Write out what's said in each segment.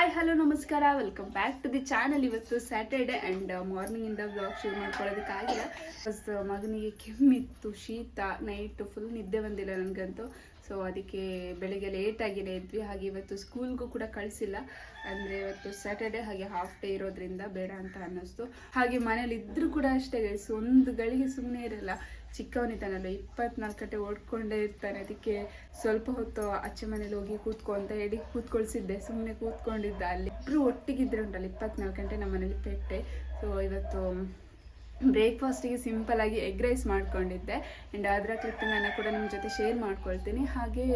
Hi hello ನಮಸ್ಕಾರ. Welcome back to the channel ಇವತ್ತು Saturday and ಮಾರ್ನಿಂಗಿಂದ ಬ್ಲಾಗ್ ಶುರು ಮಾಡ್ಕೊಳ್ಳೋದಕ್ಕಾಗಿಲ್ಲ. ಫಸ್ಟ್ ಮಗನಿಗೆ ಕೆಮ್ಮಿತ್ತು, ಶೀತ ನೈಟ್ ಫುಲ್ ನಿದ್ದೆ ಬಂದಿಲ್ಲ ನನಗಂತೂ. ಸೊ ಅದಕ್ಕೆ ಬೆಳಿಗ್ಗೆ ಲೇಟಾಗಿನೇ ಇದ್ವಿ. ಹಾಗೆ ಇವತ್ತು ಸ್ಕೂಲ್ಗೂ ಕೂಡ ಕಳಿಸಿಲ್ಲ. ಅಂದರೆ ಇವತ್ತು ಸ್ಯಾಟರ್ಡೆ ಹಾಗೆ ಹಾಫ್ ಡೇ ಇರೋದ್ರಿಂದ ಬೇಡ ಅಂತ ಅನ್ನಿಸ್ತು. ಹಾಗೆ ಮನೇಲಿ ಇದ್ರೂ ಕೂಡ ಅಷ್ಟೇ ಒಂದು ಗಳಿಗೆ ಸುಮ್ಮನೆ ಇರಲ್ಲ. ಚಿಕ್ಕವನಿದ್ದಾನಲ್ಲ, ಇಪ್ಪತ್ನಾಲ್ಕು ಗಂಟೆ ಓಡ್ಕೊಂಡೇ ಇರ್ತಾನೆ, ಅದಕ್ಕೆ ಸ್ವಲ್ಪ ಹೊತ್ತು ಅಚ್ಚೆ ಮನೇಲಿ ಹೋಗಿ ಕೂತ್ಕೊ ಅಂತ ಹೇಳಿ ಕೂತ್ಕೊಳ್ಸಿದ್ದೆ ಸುಮ್ಮನೆ ಕೂತ್ಕೊಂಡಿದ್ದ ಅಲ್ಲಿ. ಇಬ್ರು ಒಟ್ಟಿಗಿದ್ರೆ ಉಂಟಲ್ಲ, ಇಪ್ಪತ್ನಾಲ್ಕು ಗಂಟೆ ನಮ್ಮ ಮನೇಲಿ ಪೆಟ್ಟೆ. ಸೊ ಇವತ್ತು ಬ್ರೇಕ್ಫಾಸ್ಟಿಗೆ ಸಿಂಪಲ್ ಆಗಿ ಎಗ್ ರೈಸ್ ಮಾಡ್ಕೊಂಡಿದ್ದೆ. ಆ್ಯಂಡ್ ಅದರ ಕ್ಲಿಪ್ಪಿಂಗನ್ನು ಕೂಡ ನಿಮ್ಮ ಜೊತೆ ಶೇರ್ ಮಾಡ್ಕೊಳ್ತೀನಿ. ಹಾಗೆ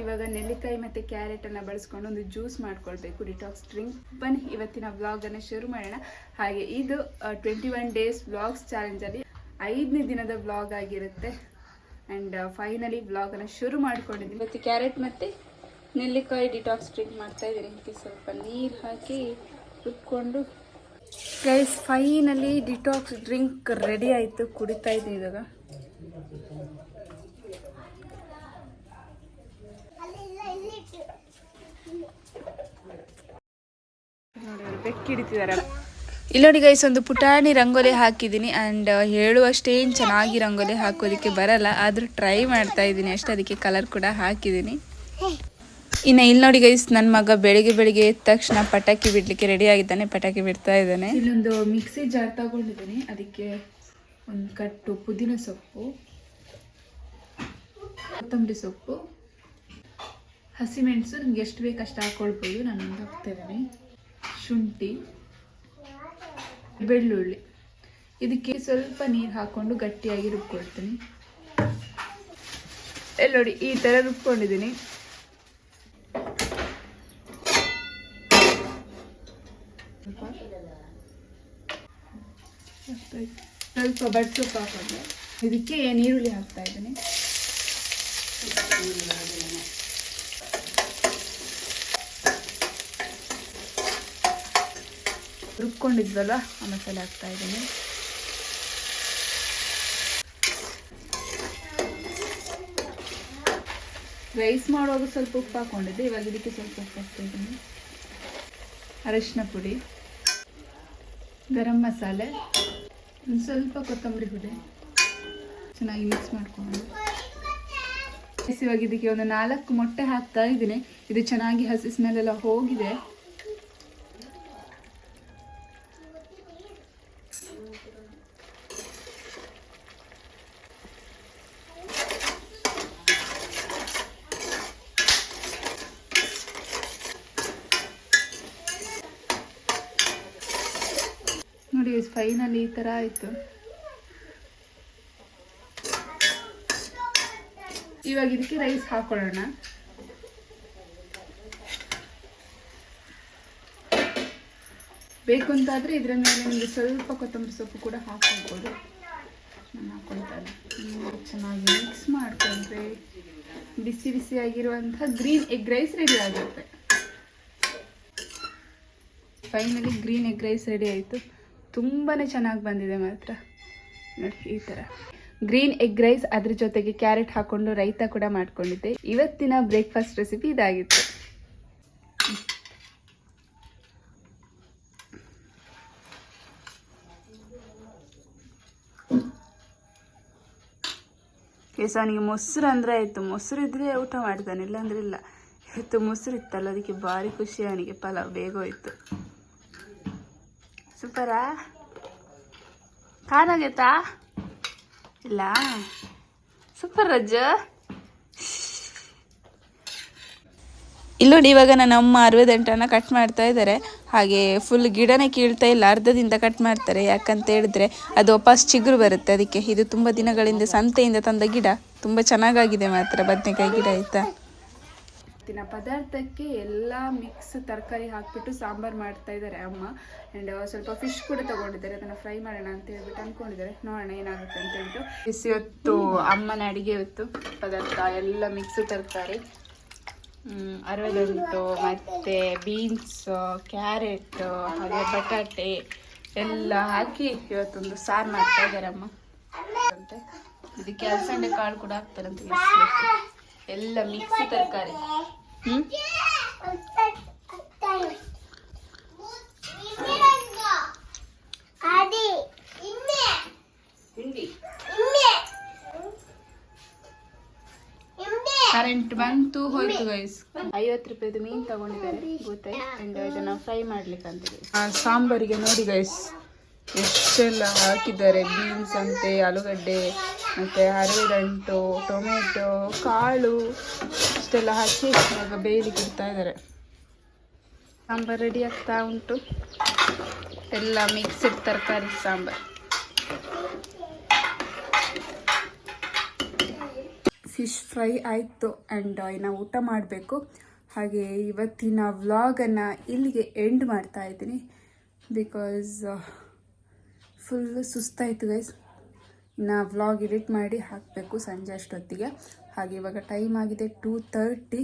ಇವಾಗ ನೆಲ್ಲಿಕಾಯಿ ಮತ್ತು ಕ್ಯಾರೆಟನ್ನು ಬಳಸ್ಕೊಂಡು ಒಂದು ಜ್ಯೂಸ್ ಮಾಡ್ಕೊಳ್ಬೇಕು ಡಿಟಾಕ್ಸ್ ಡ್ರಿಂಕ್ ಬನ್ನಿ, ಇವತ್ತಿನ ವ್ಲಾಗನ್ನು ಶುರು ಮಾಡೋಣ. ಹಾಗೆ ಇದು ಟ್ವೆಂಟಿ ಒನ್ ಡೇಸ್ ವ್ಲಾಗ್ಸ್ ಚಾಲೆಂಜಲ್ಲಿ ಐದನೇ ದಿನದ ಬ್ಲಾಗ್ ಆಗಿರುತ್ತೆ. ಆ್ಯಂಡ್ ಫೈನಲಿ ಬ್ಲಾಗನ್ನು ಶುರು ಮಾಡ್ಕೊಂಡಿದ್ದೀನಿ ಮತ್ತೆ ಕ್ಯಾರೆಟ್ ಮತ್ತು ನೆಲ್ಲಿಕಾಯಿ ಡಿಟಾಕ್ಸ್ ಡ್ರಿಂಕ್ ಮಾಡ್ತಾ ಇದ್ದೀನಿ. ಸ್ವಲ್ಪ ನೀರು ಹಾಕಿ ರುಬ್ಕೊಂಡು. Guys finally detox drink ready ಆಯಿತು. ಕುಡಿತಾ ಇದ್ದೀನಿ ಇವಾಗ. ನೋಡಿ ಬೆಕ್ಕಿಡಿತಿದಾರಲ್ಲ ಇಲ್ಲಿ ನೋಡಿ ಗೈಸ್ ಒಂದು ಪುಟಾಣಿ ರಂಗೋಲಿ ಹಾಕಿದ್ದೀನಿ ಆ್ಯಂಡ್ ಹೇಳುವಷ್ಟೇನು ಚೆನ್ನಾಗಿ ರಂಗೋಲಿ ಹಾಕೋದಕ್ಕೆ ಬರಲ್ಲ, ಆದರೂ ಟ್ರೈ ಮಾಡ್ತಾ ಇದ್ದೀನಿ ಅಷ್ಟೇ, ಅದಕ್ಕೆ ಕಲರ್ ಕೂಡ ಹಾಕಿದ್ದೀನಿ. ಇನ್ನು ಇಲ್ಲಿ ನೋಡಿ ಗೈಸ್ ನನ್ನ ಮಗ ಬೆಳಿಗ್ಗೆ ಬೆಳಿಗ್ಗೆ ಎದ್ದ ತಕ್ಷಣ ಪಟಾಕಿ ಬಿಡ್ಲಿಕ್ಕೆ ರೆಡಿ ಆಗಿದ್ದಾನೆ, ಪಟಾಕಿ ಬಿಡ್ತಾ ಇದ್ದಾನೆ. ಇಲ್ಲೊಂದು ಮಿಕ್ಸಿ ಜಾರ್ ತಗೊಂಡಿದ್ದೀನಿ, ಅದಕ್ಕೆ ಒಂದು ಕಟ್ಟು ಪುದೀನ ಸೊಪ್ಪು, ಕೊತ್ತಂಬರಿ ಸೊಪ್ಪು, ಹಸಿಮೆಣಸು, ನಿಮ್ಗೆ ಎಷ್ಟು ಬೇಕು ಅಷ್ಟು ಹಾಕೊಳ್ಬೋದು ನಾನು ಹಾಕ್ತಾ ಇದ್ದೀನಿ. ಶುಂಠಿ. ಬೆಳ್ಳುಳ್ಳಿ. ಇದಕ್ಕೆ ಸ್ವಲ್ಪ ನೀರು ಹಾಕೊಂಡು ಗಟ್ಟಿಯಾಗಿ ರುಬ್ಕೊಳ್ತೀನಿ. ಎಲ್ಲ ನೋಡಿ, ಈ ಥರ ರುಬ್ಕೊಂಡಿದ್ದೀನಿ. ಸ್ವಲ್ಪ ಬಡ್ ಸೊಪ್ಪು ಹಾಕೊಂಡೆ ಇದಕ್ಕೆ ನೀರುಳ್ಳಿ ಹಾಕ್ತಾ ಇದ್ದೀನಿ. ರುಬ್ಕೊಂಡಿದ್ವಲ್ಲ, ಆ ಮಸಾಲೆ ಹಾಕ್ತಾ ಇದ್ದೀನಿ. ರೈಸ್ ಮಾಡುವಾಗ ಸ್ವಲ್ಪ ಉಪ್ಪು ಹಾಕೊಂಡಿದ್ದೆ, ಇವಾಗ ಇದಕ್ಕೆ ಸ್ವಲ್ಪ ಉಪ್ಪು ಹಾಕ್ತಾ ಇದ್ದೀನಿ. ಅರಶಿನ ಪುಡಿ, ಗರಂ ಮಸಾಲೆ, ಒಂದು ಸ್ವಲ್ಪ ಕೊತ್ತಂಬರಿ ಹುಡಿ. ಚೆನ್ನಾಗಿ ಮಿಕ್ಸ್ ಮಾಡ್ಕೊಂಡು. ಇವಾಗ ಇದಕ್ಕೆ ಒಂದು ನಾಲ್ಕು ಮೊಟ್ಟೆ ಹಾಕ್ತಾ ಇದ್ದೀನಿ. ಇದು ಚೆನ್ನಾಗಿ ಹಸಿ ಸ್ಮೆಲ್ ಎಲ್ಲ ಹೋಗಿದೆ. ನೋಡಿ ಫೈನಲಿ ಈ ಥರ ಆಯಿತು. ಇವಾಗ ಇದಕ್ಕೆ ರೈಸ್ ಹಾಕೊಳ್ಳೋಣ. ಬೇಕು ಅಂತಾದರೆ ಇದರ ಮೇಲೆ ನಿಮಗೆ ಸ್ವಲ್ಪ ಕೊತ್ತಂಬರಿ ಸೊಪ್ಪು ಕೂಡ ಹಾಕ್ಕೊಳ್ಬೋದು. ನಾನು ಹಾಕೊಳ್ತಾರೆ ಚೆನ್ನಾಗಿ ಮಿಕ್ಸ್ ಮಾಡ್ಕೊಂಡ್ರೆ ಬಿಸಿ ಬಿಸಿಯಾಗಿರುವಂಥ ಗ್ರೀನ್ ಎಗ್ ರೈಸ್ ರೆಡಿ ಆಗುತ್ತೆ. Finally green egg rice ready ಆಯಿತು. ತುಂಬಾ ಚೆನ್ನಾಗಿ ಬಂದಿದೆ ಮಾತ್ರ. ನೋಡಿ, ಈ ಥರ ಗ್ರೀನ್ ಎಗ್ ರೈಸ್ ಅದ್ರ ಜೊತೆಗೆ ಕ್ಯಾರೆಟ್ ಹಾಕೊಂಡು ರೈತ ಕೂಡ ಮಾಡ್ಕೊಂಡಿದ್ದೆ. ಇವತ್ತಿನ ಬ್ರೇಕ್ಫಾಸ್ಟ್ ರೆಸಿಪಿ ಇದಾಗಿತ್ತು. ಎಸ್, ಅವನಿಗೆ ಮೊಸರು ಅಂದರೆ ಆಯಿತು. ಮೊಸರು ಇದ್ದರೆ ಊಟ ಮಾಡ್ತಾನೆ, ಇಲ್ಲಾಂದ್ರೆ ಇಲ್ಲ. ಇವತ್ತು ಮೊಸರು ಇತ್ತಲ್ಲ, ಅದಕ್ಕೆ ಭಾರಿ ಖುಷಿ ಅವನಿಗೆ. ಪಲಾವ್, ಬೇಗ ಹೋಯ್ತು. ಸೂಪರಾ? ಕಾನಾಗೈತಾ ಇಲ್ಲ. ಸೂಪರ್ ರಜ ಇಲ್ಲಿ ನೋಡಿ ಇವಾಗ ನನ್ನ ಅಮ್ಮ ಕಟ್ ಮಾಡ್ತಾ ಇದ್ದಾರೆ. ಹಾಗೆ ಫುಲ್ ಗಿಡನೇ ಕೀಳ್ತಾ ಇಲ್ಲ, ಅರ್ಧದಿಂದ ಕಟ್ ಮಾಡ್ತಾರೆ. ಯಾಕಂತ ಹೇಳಿದ್ರೆ ಅದು ವಾಪಸ್ ಚಿಗುರು ಬರುತ್ತೆ. ಅದಕ್ಕೆ ಇದು ತುಂಬ ದಿನಗಳಿಂದ ಸಂತೆಯಿಂದ ತಂದ ಗಿಡ. ತುಂಬ ಚೆನ್ನಾಗಾಗಿದೆ ಮಾತ್ರ ಬದನೆಕಾಯಿ ಗಿಡ, ಆಯಿತಾ? ಇವತ್ತಿನ ಪದಾರ್ಥಕ್ಕೆ ಎಲ್ಲ ಮಿಕ್ಸ್ ತರಕಾರಿ ಹಾಕ್ಬಿಟ್ಟು ಸಾಂಬಾರು ಮಾಡ್ತಾ ಇದ್ದಾರೆ ಅಮ್ಮ. ಆ್ಯಂಡ್ ಸ್ವಲ್ಪ ಫಿಶ್ ಕೂಡ ತಗೊಂಡಿದ್ದಾರೆ. ಅದನ್ನು ಫ್ರೈ ಮಾಡೋಣ ಅಂತ ಹೇಳ್ಬಿಟ್ಟು ಅಂದ್ಕೊಂಡಿದ್ದಾರೆ ನೋಡೋಣ ಏನಾಗುತ್ತೆ ಅಂತ ಹೇಳ್ಬಿಟ್ಟು. ಬಿಸಿ ಹೊತ್ತು ಅಮ್ಮನ ಅಡುಗೆ ಹೊತ್ತು ಪದಾರ್ಥ ಎಲ್ಲ ಮಿಕ್ಸ್ ತರಕಾರಿ. ಅರವತ್ತುಂಟು ಮತ್ತು ಬೀನ್ಸ್ ಕ್ಯಾರೆಟ್ ಹಾಗೆ ಬಟಾಟೆ ಎಲ್ಲ ಹಾಕಿ ಇವತ್ತೊಂದು ಸಾರು ಮಾಡ್ತಾ ಇದ್ದಾರೆ ಅಮ್ಮ. ಅಂತೆ. ಇದಕ್ಕೆ ಅಲಸಂಡೆ ಕಾಳು ಕೂಡ ಹಾಕ್ತಾರಂತೆ ಎಲ್ಲ ಮಿಕ್ಸಿ ತರಕಾರಿ. Hmm? ಕರೆಂಟ್ ಬಂತು ಹೋಯ್ತು ಗೈಸ್ ಐವತ್ತು ರೂಪಾಯಿದು ಮೀನು ತಗೊಂಡಿದ್ದಾರೆ ಗೊತ್ತಾಯ್ತು? ಅಂಡ್ ಇದನ್ನ ಫ್ರೈ ಮಾಡ್ಲಿಕ್ಕೆ ಅಂತ ಸಾಂಬಾರಿಗೆ ನೋಡಿ ಗೈಸ್ ಎಷ್ಟೆಲ್ಲ ಹಾಕಿದ್ದಾರೆ ಬೀನ್ಸ್ ಅಂತೆ ಆಲೂಗಡ್ಡೆ ಮತ್ತು ಹರಿದಂಟು ಟೊಮೆಟೊ ಕಾಳು. ಇಷ್ಟೆಲ್ಲ ಹಾಕಿ ಇವಾಗ ಬೇಯಲಿಕ್ಕೆ ಇಡ್ತಾ ಇದ್ದಾರೆ. ಸಾಂಬಾರು ರೆಡಿ ಆಗ್ತಾ ಉಂಟು. ಎಲ್ಲ ಮಿಕ್ಸಿಡ್ ತರಕಾರಿ, ಸಾಂಬಾರು. ಫಿಶ್ ಫ್ರೈ ಆಯಿತು ಆ್ಯಂಡ್ ಇನ್ನು ಊಟ ಮಾಡಬೇಕು. ಹಾಗೆ ಇವತ್ತಿನ ವ್ಲಾಗನ್ನು ಇಲ್ಲಿಗೆ ಎಂಡ್ ಮಾಡ್ತಾ ಇದ್ದೀನಿ. ಬಿಕಾಸ್ ಫುಲ್ಲು ಸುಸ್ತಾಯಿತು ಗೈಸ್ ಇನ್ನು ವ್ಲಾಗ್ ಎಡಿಟ್ ಮಾಡಿ ಹಾಕಬೇಕು ಸಂಜೆ ಅಷ್ಟೊತ್ತಿಗೆ. ಹಾಗೆ ಇವಾಗ ಟೈಮ್ ಆಗಿದೆ ಟೂ ತರ್ಟಿ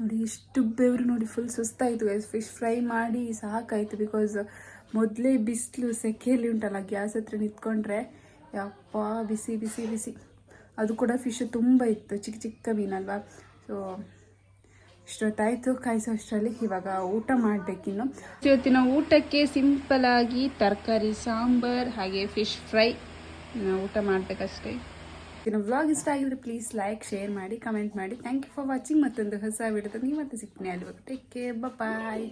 ನೋಡಿ ಇಷ್ಟು ಬೆವರು ನೋಡಿ ಫುಲ್ ಸುಸ್ತಾಯಿತು ಗೈಸ್ ಫಿಶ್ ಫ್ರೈ ಮಾಡಿ ಸಾಕಾಯಿತು ಬಿಕಾಸ್ ಮೊದಲೇ ಬಿಸಿಲು ಸೆಕೆಯಲ್ಲಿ ಉಂಟಲ್ಲ ಗ್ಯಾಸ್ ಹತ್ರ ನಿಂತ್ಕೊಂಡ್ರೆ. ಯಪ್ಪ, ಬಿಸಿ ಬಿಸಿ ಬಿಸಿ. ಅದು ಕೂಡ ಫಿಶ್ ತುಂಬ ಇತ್ತು, ಚಿಕ್ಕ ಚಿಕ್ಕ ಮೀನಲ್ವಾ. ಸೊ ಇಷ್ಟೊತ್ತಾಯಿತು ಕಾಯಿಸೋ ಅಷ್ಟರಲ್ಲಿ ಇವಾಗ ಊಟ ಮಾಡಬೇಕಿನ್ನು. ಇವತ್ತಿನ ಊಟಕ್ಕೆ ಸಿಂಪಲ್ ಆಗಿ ತರಕಾರಿ, ಸಾಂಬಾರ್, ಹಾಗೆ ಫಿಶ್ ಫ್ರೈ ಊಟ ಮಾಡಬೇಕಷ್ಟೇ. ಇನ್ನು ವ್ಲಾಗ್ ಇಷ್ಟ ಆಗಿದ್ರೆ ಪ್ಲೀಸ್ ಲೈಕ್ ಶೇರ್ ಮಾಡಿ ಕಮೆಂಟ್ ಮಾಡಿ. ಥ್ಯಾಂಕ್ ಯು ಫಾರ್ ವಾಚಿಂಗ್ ಮತ್ತೊಂದು ಹೊಸ ವಿಡಿಯೋದಲ್ಲಿ ನೀವು ಮತ್ತೆ ಸಿಗ್ತೀನಿ ಅಲ್ಲಿ ಟೇಕ್ ಕೇರ್ ಬಾಯ್